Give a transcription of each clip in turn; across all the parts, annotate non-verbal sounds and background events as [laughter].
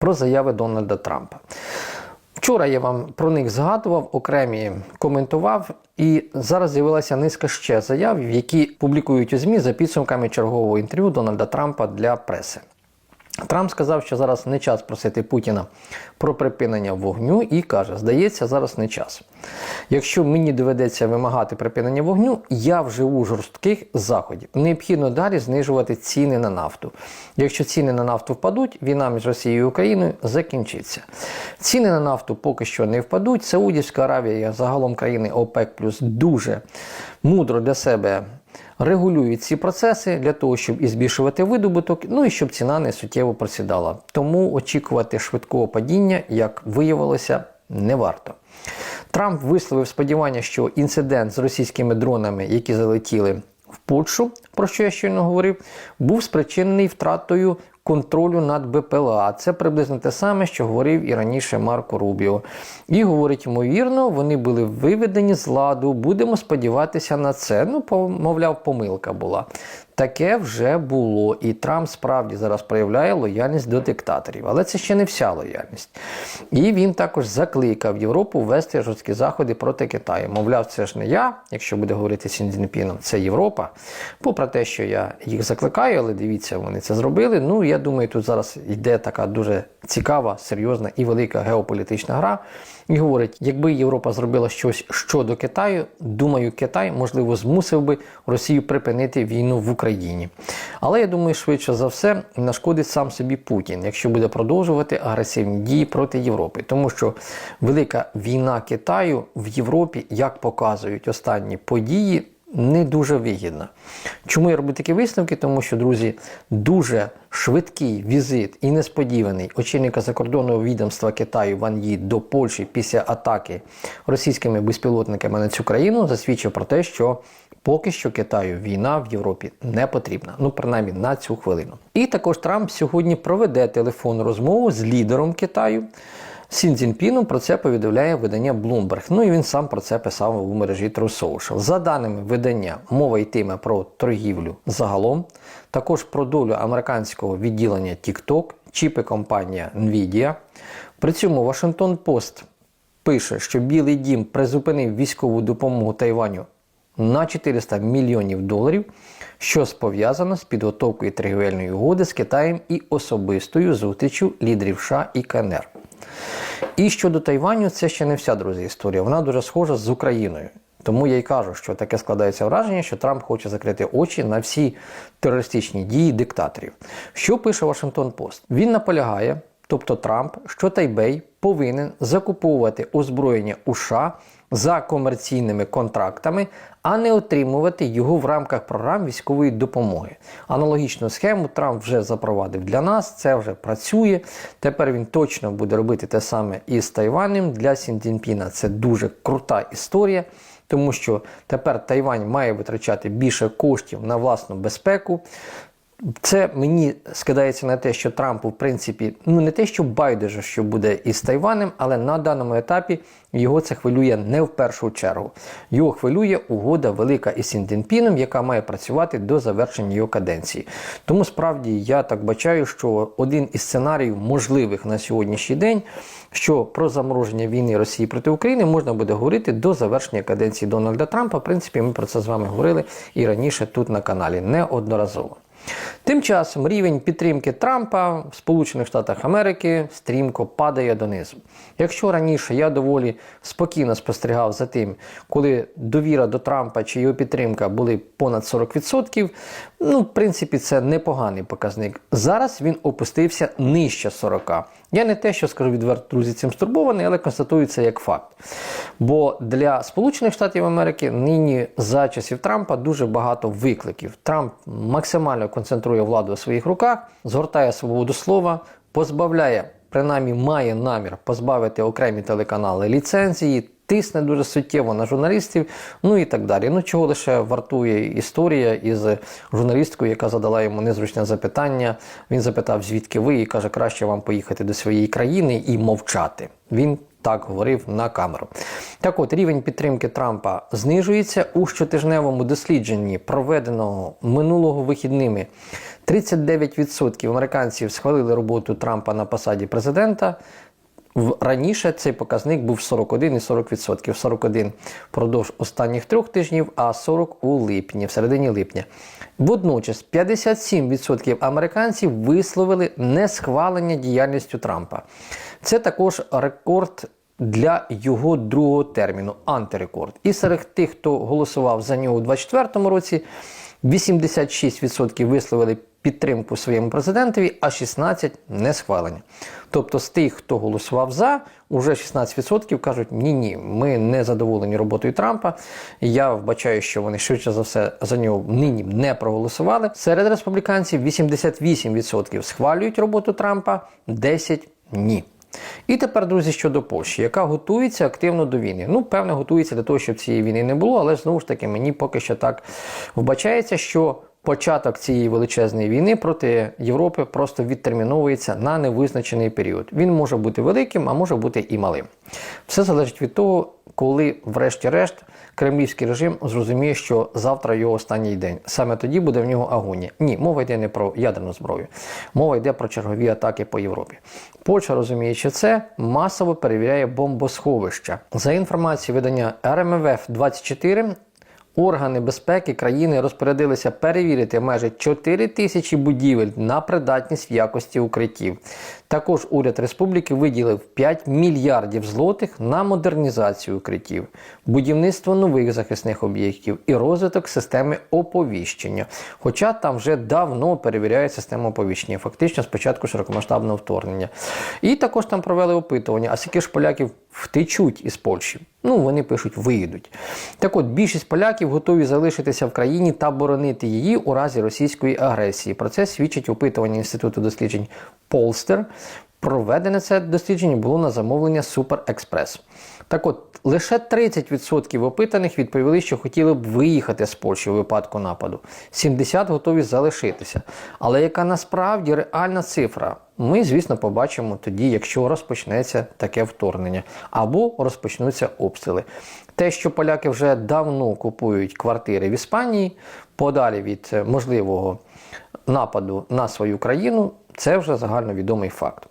про заяви Дональда Трампа. Вчора я вам про них згадував, окремі коментував, і зараз з'явилася низка ще заяв, які публікують у ЗМІ за підсумками чергового інтерв'ю Дональда Трампа для преси. Трамп сказав, що зараз не час просити Путіна про припинення вогню і каже: здається, зараз не час. Якщо мені доведеться вимагати припинення вогню, я вживу жорстких заходів. Необхідно далі знижувати ціни на нафту. Якщо ціни на нафту впадуть, війна між Росією і Україною закінчиться. Ціни на нафту поки що не впадуть. Саудівська Аравія, загалом країни ОПЕК плюс дуже мудро для себе регулюють ці процеси для того, щоб і збільшувати видобуток, ну і щоб ціна не суттєво просідала. Тому очікувати швидкого падіння, як виявилося, не варто. Трамп висловив сподівання, що інцидент з російськими дронами, які залетіли в Польщу, про що я щойно говорив, був спричинений втратою контролю над БПЛА. Це приблизно те саме, що говорив і раніше Марко Рубіо. І говорить, ймовірно, вони були виведені з ладу. Будемо сподіватися на це. Ну, мовляв, помилка була. Таке вже було, і Трамп справді зараз проявляє лояльність до диктаторів. Але це ще не вся лояльність. І він також закликав Європу ввести жорсткі заходи проти Китаю. Мовляв, це ж не я, якщо буде говорити Сіндзінпіном, це Європа. Попри те, що я їх закликаю, але дивіться, вони це зробили. Ну, я думаю, тут зараз йде така дуже цікава, серйозна і велика геополітична гра. І говорить, якби Європа зробила щось щодо Китаю, думаю, Китай можливо змусив би Росію припинити війну в Україні. Але я думаю, швидше за все нашкодить сам собі Путін, якщо буде продовжувати агресивні дії проти Європи, тому що велика війна Китаю в Європі, як показують останні події не дуже вигідна. Чому я роблю такі висновки? Тому що, друзі, дуже швидкий візит і несподіваний очільника закордонного відомства Китаю Ван Ї до Польщі після атаки російськими безпілотниками на цю країну засвідчив про те, що поки що Китаю війна в Європі не потрібна. Ну, принаймні на цю хвилину. І також Трамп сьогодні проведе телефонну розмову з лідером Китаю. Сін Цзіньпіном про це повідомляє видання Bloomberg. Ну і він сам про це писав у мережі True Social. За даними видання, мова йтиме про торгівлю загалом, також про долю американського відділення TikTok, чіпи компанія Nvidia. При цьому Washington Post пише, що Білий Дім призупинив військову допомогу Тайваню на 400 мільйонів доларів, що пов'язано з підготовкою торгівельної угоди з Китаєм і особистою зустрічю лідерів США і КНР. І щодо Тайваню, це ще не вся друзі історія. Вона дуже схожа з Україною. Тому я й кажу, що таке складається враження, що Трамп хоче закрити очі на всі терористичні дії диктаторів. Що пише Вашингтон Пост? Він наполягає, тобто Трамп, що Тайбей повинен закуповувати озброєння у США за комерційними контрактами, а не отримувати його в рамках програм військової допомоги. Аналогічну схему Трамп вже запровадив для нас, це вже працює. Тепер він точно буде робити те саме і з Тайванем. Для Сінтінпіна це дуже крута історія. Тому що тепер Тайвань має витрачати більше коштів на власну безпеку. Це мені скидається на те, що Трампу, в принципі, ну не те, що байдуже, що буде із Тайванем, але на даному етапі його це хвилює не в першу чергу. Його хвилює угода велика із Сінденпіном, яка має працювати до завершення його каденції. Тому справді я так бачаю, що один із сценаріїв можливих на сьогоднішній день, що про замороження війни Росії проти України можна буде говорити до завершення каденції Дональда Трампа. В принципі, ми про це з вами говорили і раніше тут на каналі неодноразово. Тим часом рівень підтримки Трампа в Сполучених Штатах Америки стрімко падає донизу. Якщо раніше я доволі спокійно спостерігав за тим, коли довіра до Трампа чи його підтримка були понад 40%, ну, в принципі, це непоганий показник. Зараз він опустився нижче 40%. Я не те, що скажу відверто, друзі, цим стурбований, але констатую це як факт. Бо для Сполучених Штатів Америки нині за часів Трампа дуже багато викликів. Трамп максимально концентрує владу у своїх руках, згортає свободу слова, позбавляє, принаймні має намір позбавити окремі телеканали ліцензії. Тисне дуже суттєво на журналістів, ну і так далі. Ну чого лише вартує історія із журналісткою, яка задала йому незручне запитання. Він запитав, звідки ви, і каже, краще вам поїхати до своєї країни і мовчати. Він так говорив на камеру. Так от рівень підтримки Трампа знижується у щотижневому дослідженні, проведеного минулого вихідними. 39% американців схвалили роботу Трампа на посаді президента. Раніше цей показник був 41 і 40%. 41 впродовж останніх трьох тижнів, а 40 у липні, в середині липня. Водночас 57% американців висловили несхвалення діяльністю Трампа. Це також рекорд для його другого терміну, антирекорд. І серед тих, хто голосував за нього у 2024 році, 86% висловили підтримку своєму президентові, а 16% не схвалення. Тобто з тих, хто голосував за, уже 16% кажуть, ні, ні, ми не задоволені роботою Трампа. Я вбачаю, що вони швидше за все за нього нині не проголосували. Серед республіканців 88% схвалюють роботу Трампа, 10% ні. І тепер, друзі, щодо Польщі, яка готується активно до війни. Ну, певне, готується для того, щоб цієї війни не було, але знову ж таки мені поки що так вбачається, що початок цієї величезної війни проти Європи просто відтерміновується на невизначений період. Він може бути великим, а може бути і малим. Все залежить від того, коли, врешті-решт, кремлівський режим зрозуміє, що завтра його останній день. Саме тоді буде в нього агонія. Ні, мова йде не про ядерну зброю, мова йде про чергові атаки по Європі. Польща, розуміючи це, масово перевіряє бомбосховища. За інформацією видання РМВФ 24 Органи безпеки країни розпорядилися перевірити майже 4 тисячі будівель на придатність в якості укриттів. Також уряд республіки виділив 5 мільярдів злотих на модернізацію укриттів, будівництво нових захисних об'єктів і розвиток системи оповіщення. Хоча там вже давно перевіряють систему оповіщення, фактично з початку широкомасштабного вторгнення. І також там провели опитування, а скільки ж поляків втечуть із Польщі. Ну, вони пишуть, виїдуть. Так от, більшість поляків готові залишитися в країні та боронити її у разі російської агресії. Про це свідчить опитування Інституту досліджень Полстер. Проведене це дослідження було на замовлення Суперекспрес. Так от, лише 30% опитаних відповіли, що хотіли б виїхати з Польщі у випадку нападу. 70% готові залишитися. Але яка насправді реальна цифра? Ми, звісно, побачимо тоді, якщо розпочнеться таке вторгнення або розпочнуться обстріли. Те, що поляки вже давно купують квартири в Іспанії, подалі від е, можливого нападу на свою країну, це вже загальновідомий факт.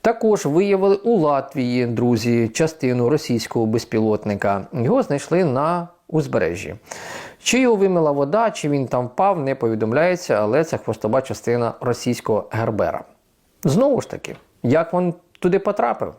Також виявили у Латвії, друзі, частину російського безпілотника. Його знайшли на узбережжі. Чи його вимила вода, чи він там впав, не повідомляється, але це хвостова частина російського гербера. Знову ж таки, як він туди потрапив?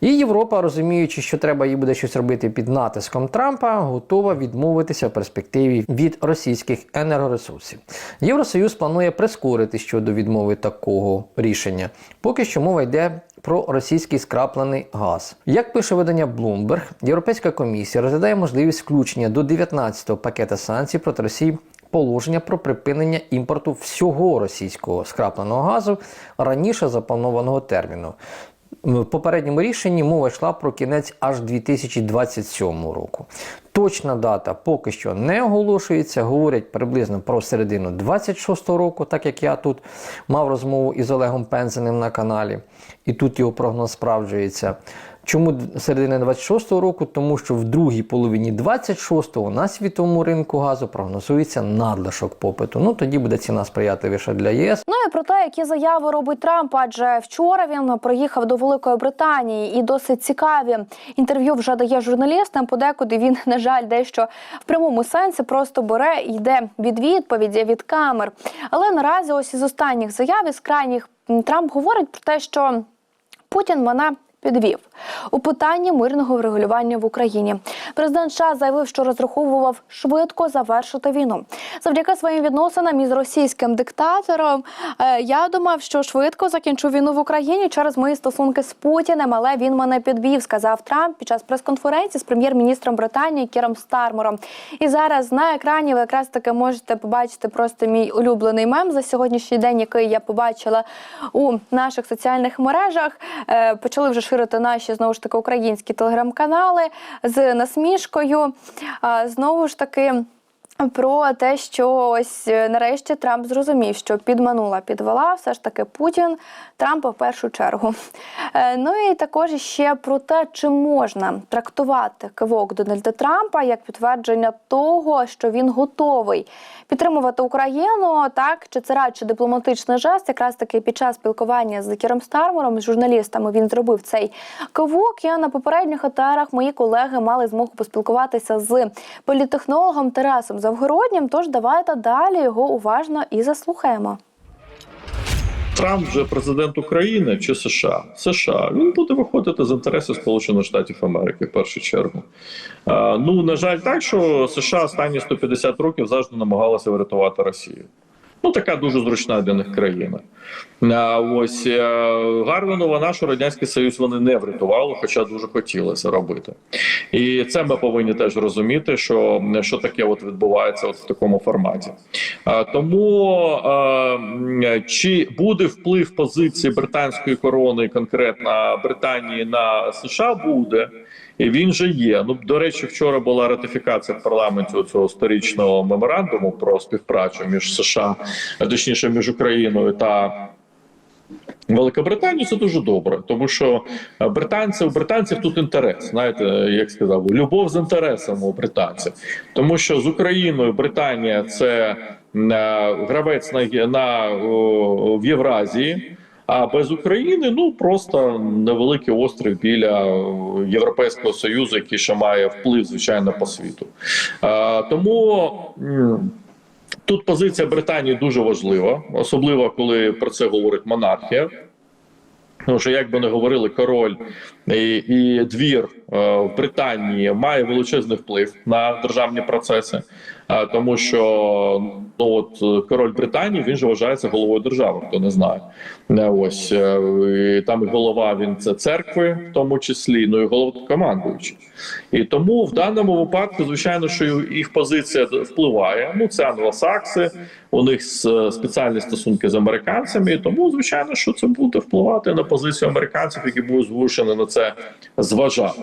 І Європа, розуміючи, що треба їй буде щось робити під натиском Трампа, готова відмовитися в перспективі від російських енергоресурсів. Євросоюз планує прискорити щодо відмови такого рішення. Поки що мова йде про російський скраплений газ. Як пише видання Bloomberg, Європейська комісія розглядає можливість включення до 19-го пакета санкцій проти Росії положення про припинення імпорту всього російського скрапленого газу раніше запланованого терміну. В попередньому рішенні мова йшла про кінець аж 2027 року. Точна дата поки що не оголошується, говорять приблизно про середину 26 року, так як я тут мав розмову із Олегом Пензеним на каналі, і тут його прогноз справджується. Чому середина 26-го року? Тому що в другій половині 26-го на світовому ринку газу прогнозується надлишок попиту. Ну тоді буде ціна сприятливіша для ЄС. Ну і про те, які заяви робить Трамп, адже вчора він приїхав до Великої Британії і досить цікаві інтерв'ю вже дає журналістам. Подекуди він, [laughs] на жаль, дещо в прямому сенсі просто бере і йде від відповіді від камер. Але наразі, ось із останніх заяв із крайніх Трамп говорить про те, що Путін мене підвів у питанні мирного врегулювання в Україні. Президент США заявив, що розраховував швидко завершити війну. Завдяки своїм відносинам із російським диктатором. е, Я думав, що швидко закінчу війну в Україні через мої стосунки з Путіним, але він мене підвів, сказав Трамп під час прес-конференції з прем'єр-міністром Британії Кіром Стармером. І зараз на екрані ви якраз таки можете побачити просто мій улюблений мем за сьогоднішній день, який я побачила у наших соціальних мережах. Е, Почали вже ширити поширити наші знову ж таки українські телеграм-канали з насмішкою. Знову ж таки. Про те, що ось е, нарешті Трамп зрозумів, що підманула, підвела все ж таки Путін Трампа в першу чергу. Е, Ну і також ще про те, чи можна трактувати кивок Дональда Трампа як підтвердження того, що він готовий підтримувати Україну, так чи це радше дипломатичний жест, якраз таки під час спілкування з Кіром Стармером, з журналістами, він зробив цей кивок. Я на попередніх етерах мої колеги мали змогу поспілкуватися з політехнологом Тарасом Завгороднім. Тож давайте далі його уважно і заслухаємо. Трамп вже президент України чи США? США. Він буде виходити з інтересів Сполучених Штатів Америки в першу чергу. Ну на жаль, так що США останні 150 років завжди намагалися врятувати Росію. Ну, така дуже зручна для них країна. А ось е, гарна новина, що радянський союз вони не врятували, хоча дуже хотіли це робити. І це ми повинні теж розуміти, що, що таке от відбувається от в такому форматі. А, тому м, чи буде вплив позиції британської корони, конкретно Британії на США, буде. І він же є. Ну до речі, вчора була ратифікація в парламенті цього сторічного меморандуму про співпрацю між США, точніше між Україною та Великобританію. Це дуже добре, тому що британці у британців тут інтерес. Знаєте, як сказав, любов з інтересом у британців, тому що з Україною Британія це е, гравець на, на в Євразії. А без України ну просто невеликий острів біля Європейського союзу, який ще має вплив, звичайно, по світу. А, тому тут позиція Британії дуже важлива, особливо коли про це говорить монархія. Тому що, як би не говорили, король і, і двір е, в Британії має величезний вплив на державні процеси, тому що ну от е, король Британії він же вважається головою держави, хто не знає. Е, Ось е, і там і голова він це церкви, в тому числі, ну і головнокомандуючий. І тому в даному випадку, звичайно, що їх позиція впливає. Ну це англосакси, у них спеціальні стосунки з американцями, і тому звичайно, що це буде впливати на позицію американців, які будуть змушені на це зважати.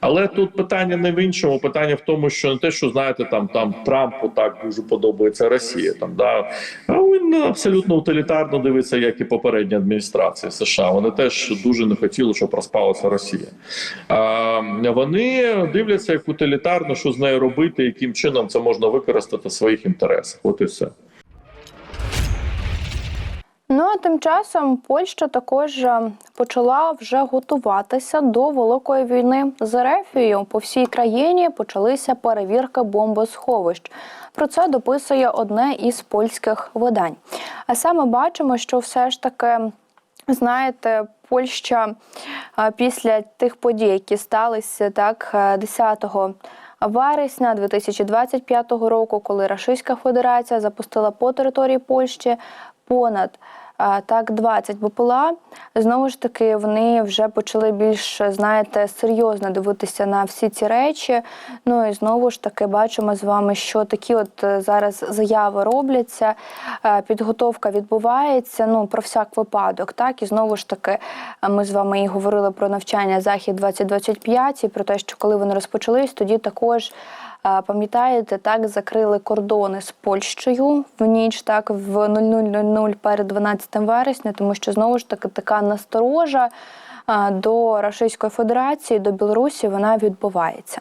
Але тут питання не в іншому, питання в тому, що не те, що знаєте, там там Трампу так дуже подобається Росія. Там да а він абсолютно утилітарно дивиться, як і попередня адміністрація США. Вони теж дуже не хотіли, щоб розпалася Росія. А, вони дивляться як утилітарно, що з нею робити, яким чином це можна використати в своїх інтересах. От і все. Ну а тим часом Польща також е, почала вже готуватися до великої війни з Ерефією. По всій країні почалися перевірки бомбосховищ. Про це дописує одне із польських видань. А саме бачимо, що все ж таки. Знаєте, Польща е, після тих подій, які сталися так е, 10 вересня 2025 року, коли Російська Федерація запустила по території Польщі понад е, так 20 БПЛА, знову ж таки вони вже почали більш знаєте серйозно дивитися на всі ці речі. Ну і знову ж таки бачимо з вами, що такі от е, зараз заяви робляться, е, підготовка відбувається. Ну про всяк випадок, так і знову ж таки ми з вами і говорили про навчання захід 2025 і про те, що коли вони розпочались, тоді також. Пам'ятаєте, так закрили кордони з Польщею в ніч, так в 00.00 перед 12 вересня, тому що знову ж таки така насторожа до Російської Федерації, до Білорусі вона відбувається.